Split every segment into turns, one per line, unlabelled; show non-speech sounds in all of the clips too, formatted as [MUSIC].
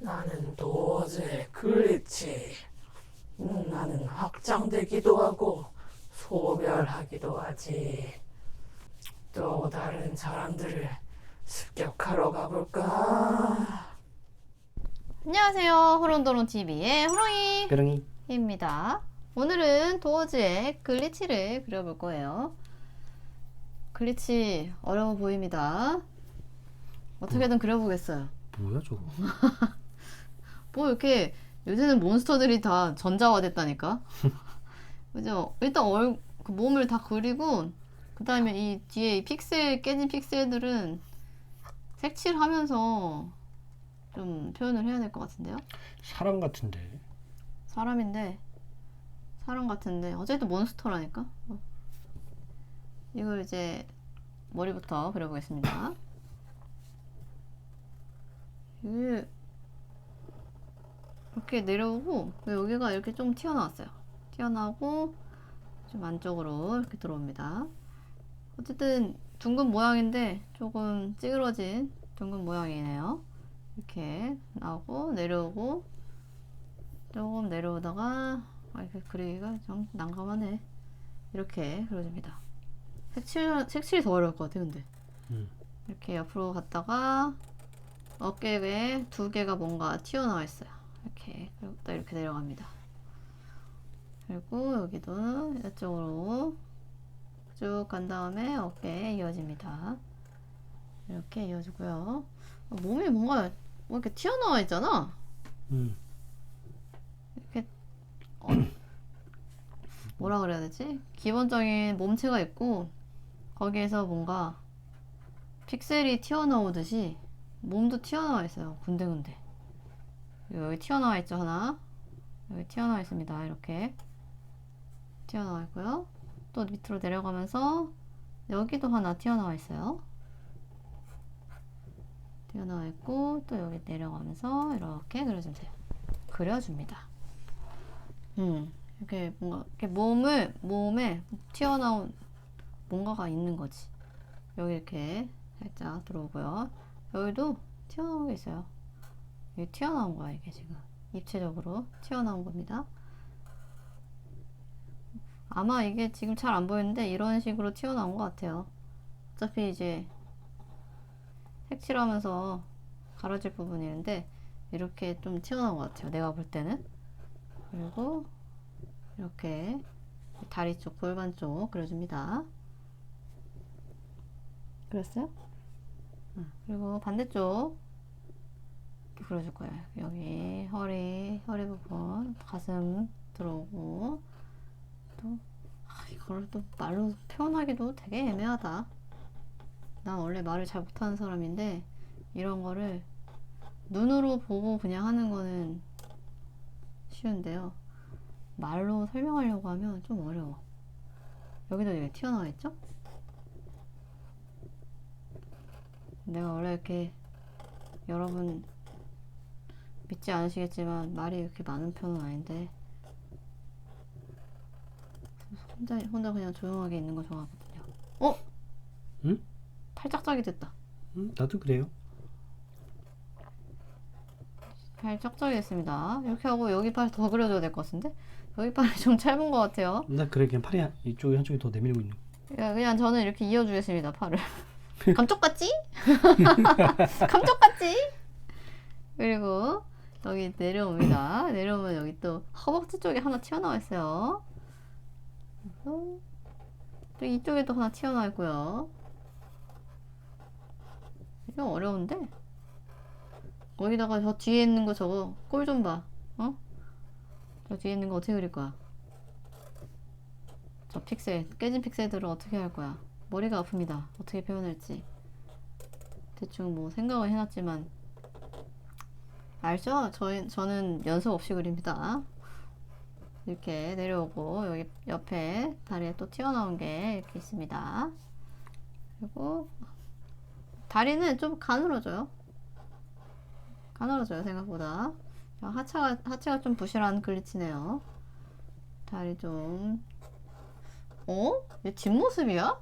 나는 도저히 글리치. 음, 나는 확장되기도 하고 소멸하기도 하지. 또 다른 사람들을 습격하러 가볼까?
안녕하세요. 호론도론 TV의 호롱이입니다.
뾰롱이
오늘은 도어즈의 글리치를 그려볼 거예요. 글리치 어려워 보입니다. 어떻게든 그려보겠어요.
뭐야 저거 [LAUGHS]
뭐 이렇게 요새는 몬스터들이 다 전자화됐다니까. [LAUGHS] 그죠? 일단 얼, 그 몸을 다 그리고 그 다음에 이 뒤에 이 픽셀 깨진 픽셀들은 색칠하면서 좀 표현을 해야 될 것 같은데요.
사람 같은데
사람인데 사람 같은데 어쨌든 몬스터라니까. 어. 이걸 이제 머리부터 그려보겠습니다. 이게 [LAUGHS] 이렇게 내려오고 여기가 이렇게 좀 튀어나왔어요. 튀어나오고 좀 안쪽으로 이렇게 들어옵니다. 어쨌든 둥근 모양인데 조금 찌그러진 둥근 모양이네요. 이렇게 나오고 내려오고 조금 내려오다가 아 이게 그리기가 좀 난감하네. 이렇게 그려줍니다. 색칠 색칠이 더 어려울 것 같아 근데.
음.
이렇게 옆으로 갔다가 어깨에 두 개가 뭔가 튀어나와 있어요. 이렇게 그리고 또 이렇게 내려갑니다. 그리고 여기도 이쪽으로 쭉 간 다음에 어깨에 이어집니다. 이렇게 이어지고요. 어, 몸이 뭔가 뭐 이렇게 튀어나와 있잖아.
음.
이렇게 어, 뭐라 그래야 되지? 기본적인 몸체가 있고 거기에서 뭔가 픽셀이 튀어나오듯이 몸도 튀어나와 있어요. 군데군데. 여기 튀어나와 있죠 하나. 여기 튀어나와 있습니다. 이렇게 튀어나와 있고요. 또 밑으로 내려가면서 여기도 하나 튀어나와 있어요. 튀어나와 있고 또 여기 내려가면서 이렇게 그려주세요. 그려줍니다. 음, 이렇게 뭔가 이렇게 몸을 몸에 튀어나온 뭔가가 있는 거지. 여기 이렇게 살짝 들어오고요. 여기도 튀어나온 게 있어요. 여기 튀어나온 거야 이게 지금 입체적으로 튀어나온 겁니다. 아마 이게 지금 잘 안 보이는데 이런 식으로 튀어나온 것 같아요. 어차피 이제 색칠하면서 가려질 부분이 있는데 이렇게 좀 튀어나온 것 같아요. 내가 볼 때는. 그리고 이렇게 다리 쪽, 골반 쪽 그려줍니다. 그렸어요? 응. 그리고 반대쪽 이렇게 그려줄 거예요. 여기 허리, 허리 부분, 가슴 들어오고 또 아, 이걸 또 말로 표현하기도 되게 애매하다. 난 원래 말을 잘 못하는 사람인데 이런 거를 눈으로 보고 그냥 하는 거는 쉬운데요. 말로 설명하려고 하면 좀 어려워. 여기도 이게 튀어나와 있죠? 내가 원래 이렇게 여러분 믿지 않으시겠지만 말이 이렇게 많은 편은 아닌데 혼자 혼자 그냥 조용하게 있는 거 좋아하거든요. 어?
응?
팔짝짝이 됐다.
음, 나도 그래요
팔짝짝이 됐습니다. 이렇게 하고 여기 팔 더 그려줘야 될 것 같은데 여기 팔이 좀 짧은 것 같아요.
나 그래 그냥 팔이 한- 이쪽에 한쪽이 더 내밀고 있는
야, 그냥 저는 이렇게 이어주겠습니다, 팔을. [LAUGHS] 감쪽같지? 감쪽같지? [LAUGHS] 그리고 여기 내려옵니다. 내려오면 여기 또 허벅지 쪽에 하나 튀어나와 있어요. 또 이쪽에도 하나 튀어나와 있고요. 이거 어려운데? 거기다가 저 뒤에 있는 거 저거 꼴 좀 봐. 어? 저 뒤에 있는 거 어떻게 그릴 거야? 저 픽셀, 깨진 픽셀들을 어떻게 할 거야? 머리가 아픕니다. 어떻게 표현할지. 대충 뭐 생각을 해놨지만, 알죠? 저, 저는 연습 없이 그립니다. 이렇게 내려오고, 여기 옆에 다리에 또 튀어나온 게 이렇게 있습니다. 그리고, 다리는 좀 가늘어져요. 가늘어져요, 생각보다. 하체가, 하체가 좀 부실한 글리치네요. 다리 좀 어? 얘 뒷모습이야?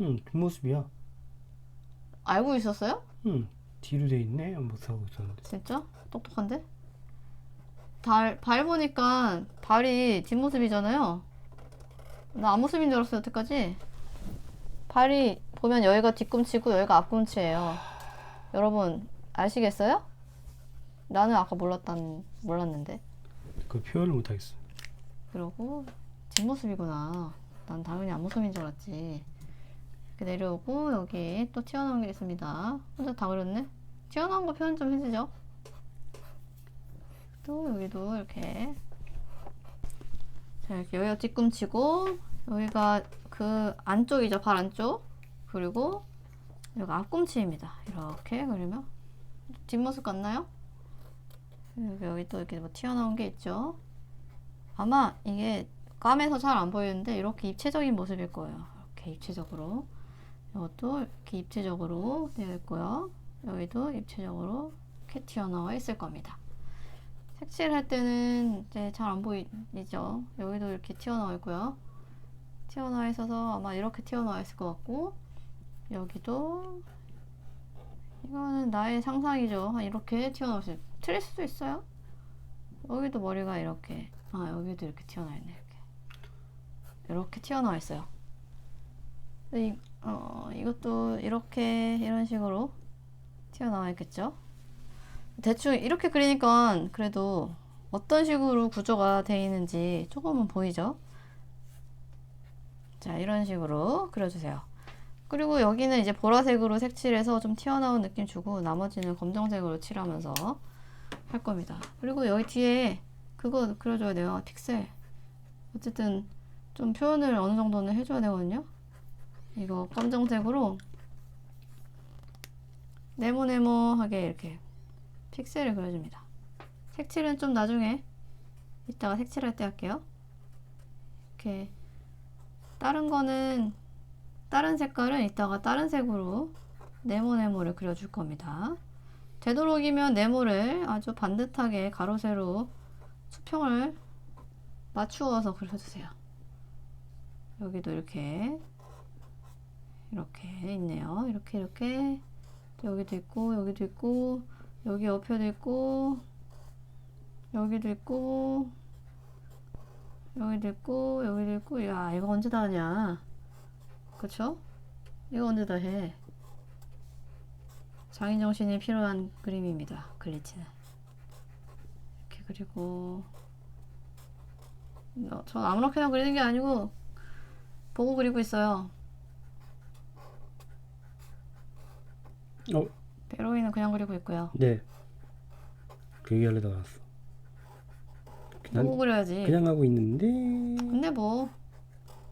응 뒷모습이야
알고 있었어요?
응 D로 돼 있네. 못 사고 있었는데.
진짜? 똑똑한데? 발, 발 보니까 발이 뒷모습이잖아요. 나 앞모습인 줄 알았어요, 여태까지. 발이 보면 여기가 뒤꿈치고 여기가 앞꿈치예요. 여러분, 아시겠어요? 나는 아까 몰랐단, 몰랐는데.
그 표현을 못 하겠어.
그러고 뒷모습이구나. 난 당연히 앞모습인 줄 알았지. 내려오고 여기 또 튀어나온 게 있습니다. 혼자 다 그렸네? 튀어나온 거 표현 좀 해주죠. 또 여기도 이렇게 자 이렇게 여기가 뒤꿈치고 여기가 그 안쪽이죠 발 안쪽 그리고 여기가 앞꿈치입니다. 이렇게 그리면 뒷모습 같나요? 여기, 여기 또 이렇게 뭐 튀어나온 게 있죠. 아마 이게 까매서 잘 안 보이는데 이렇게 입체적인 모습일 거예요. 이렇게 입체적으로. 이것도 이렇게 입체적으로 되어 있고요. 여기도 입체적으로 이렇게 튀어나와 있을 겁니다. 색칠할 때는 이제 잘 안 보이죠. 여기도 이렇게 튀어나와 있고요. 튀어나와 있어서 아마 이렇게 튀어나와 있을 것 같고 여기도 이거는 나의 상상이죠. 아, 이렇게 튀어나와 있어요. 틀릴 수도 있어요. 여기도 머리가 이렇게 아 여기도 이렇게 튀어나와 있네 이렇게 이렇게 튀어나와 있어요. 이, 어, 이것도 이렇게 이런 식으로 튀어나와 있겠죠. 대충 이렇게 그리니까 그래도 어떤 식으로 구조가 되어 있는지 조금은 보이죠. 자 이런 식으로 그려주세요. 그리고 여기는 이제 보라색으로 색칠해서 좀 튀어나온 느낌 주고 나머지는 검정색으로 칠하면서 할 겁니다. 그리고 여기 뒤에 그거 그려줘야 돼요. 픽셀. 어쨌든 좀 표현을 어느 정도는 해줘야 되거든요. 이거 검정색으로 네모네모하게 이렇게 픽셀을 그려줍니다. 색칠은 좀 나중에 이따가 색칠할 때 할게요. 이렇게 다른 거는 다른 색깔은 이따가 다른 색으로 네모네모를 그려줄 겁니다. 되도록이면 네모를 아주 반듯하게 가로 세로 수평을 맞추어서 그려주세요. 여기도 이렇게 이렇게 있네요. 이렇게 이렇게 여기도 있고 여기도 있고 여기 옆에도 있고 여기도 있고 여기도 있고 여기도 있고 야 이거 언제 다 하냐 그쵸? 이거 언제 다 해? 장인정신이 필요한 그림입니다. 글리치는 이렇게 그리고 어, 전 아무렇게나 그리는 게 아니고 보고 그리고 있어요.
어,
베로이는 그냥 그리고 있고요.
네. 그 얘기하려다가 왔어. 난
보고 그려야지.
그냥 하고 있는데
근데 뭐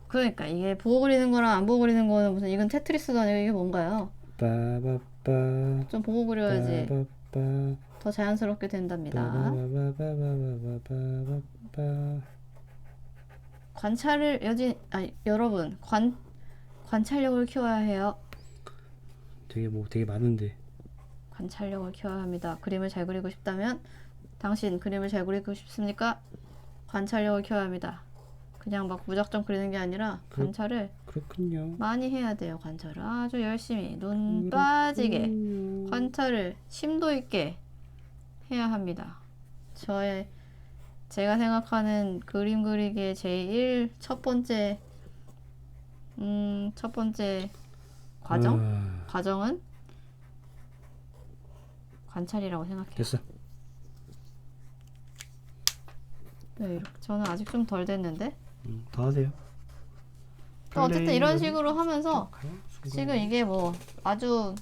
그러니까 이게 보고 그리는 거랑 안 보고 그리는 거는 무슨 이건 테트리스도 아니고 이게 뭔가요?
빠바빠
좀 보고 그려야지
빠바빠
더 자연스럽게 된답니다.
빠바바바바바바바바
관찰을 여진 아 여러분 관 관찰력을 키워야 해요.
되게 뭐 되게 많은데
관찰력을 키워야 합니다. 그림을 잘 그리고 싶다면 당신 그림을 잘 그리고 싶습니까? 관찰력을 키워야 합니다. 그냥 막 무작정 그리는 게 아니라
그-
관찰을
그렇군요.
많이 해야 돼요. 관찰을 아주 열심히 눈 빠지게
그렇군요.
관찰을 심도 있게 해야 합니다. 저의 제가 생각하는 그림 그리기의 제일 첫 번째 음, 첫 번째 과정
아,
과정은 관찰이라고 생각해요.
됐어.
네, 이렇게 저는 아직 좀 덜 됐는데.
음, 더 하세요.
또 어쨌든
네,
이런 식으로 하면서? 지금 이게 뭐 아주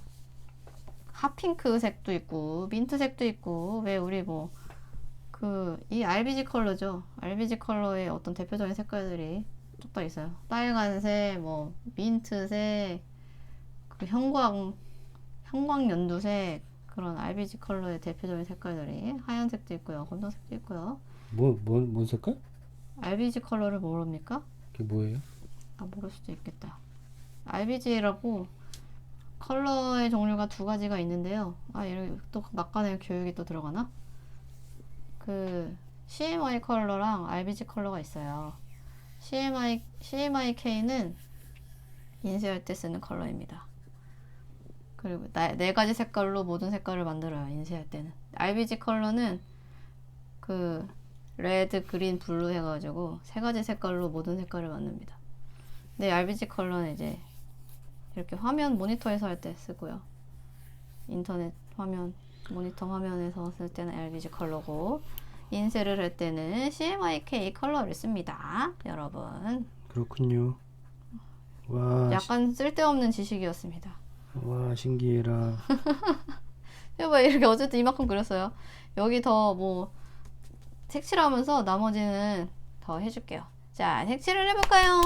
핫핑크 색도 있고 민트 색도 있고 왜 우리 뭐 그 이 RBG 컬러죠. RBG 컬러의 어떤 대표적인 색깔들이 쭉다 있어요. 빨간색, 뭐 민트색, 그 형광 형광 연두색 그런 RBG 컬러의 대표적인 색깔들이 하얀색도 있고요, 검정색도 있고요.
뭐뭔 뭔 색깔?
RBG 컬러를 모릅니까?
그게 뭐예요?
아 모를 수도 있겠다. RBG라고 컬러의 종류가 두 가지가 있는데요. 아 이렇게 또 막간의 교육이 또 들어가나? 그 CMY 컬러랑 RBG 컬러가 있어요. CMY CMYK는 인쇄할 때 쓰는 컬러입니다. 그리고 나- 네 가지 색깔로 모든 색깔을 만들어요. 인쇄할 때는. RBG 컬러는 그 레드, 그린, 블루 해가지고 세 가지 색깔로 모든 색깔을 만듭니다. 네, RBG 컬러는 이제 이렇게 화면 모니터에서 할 때 쓰고요. 인터넷 화면 모니터 화면에서 쓸 때는 RBG 컬러고 인쇄를 할 때는 CMYK 컬러를 씁니다. 여러분
그렇군요. 와, 시-
약간 쓸데없는 지식이었습니다.
와 신기해라. [LAUGHS]
여봐 이렇게 어쨌든 이만큼 그렸어요. 여기 더 뭐 색칠하면서 나머지는 더 해줄게요. 자 색칠을 해볼까요?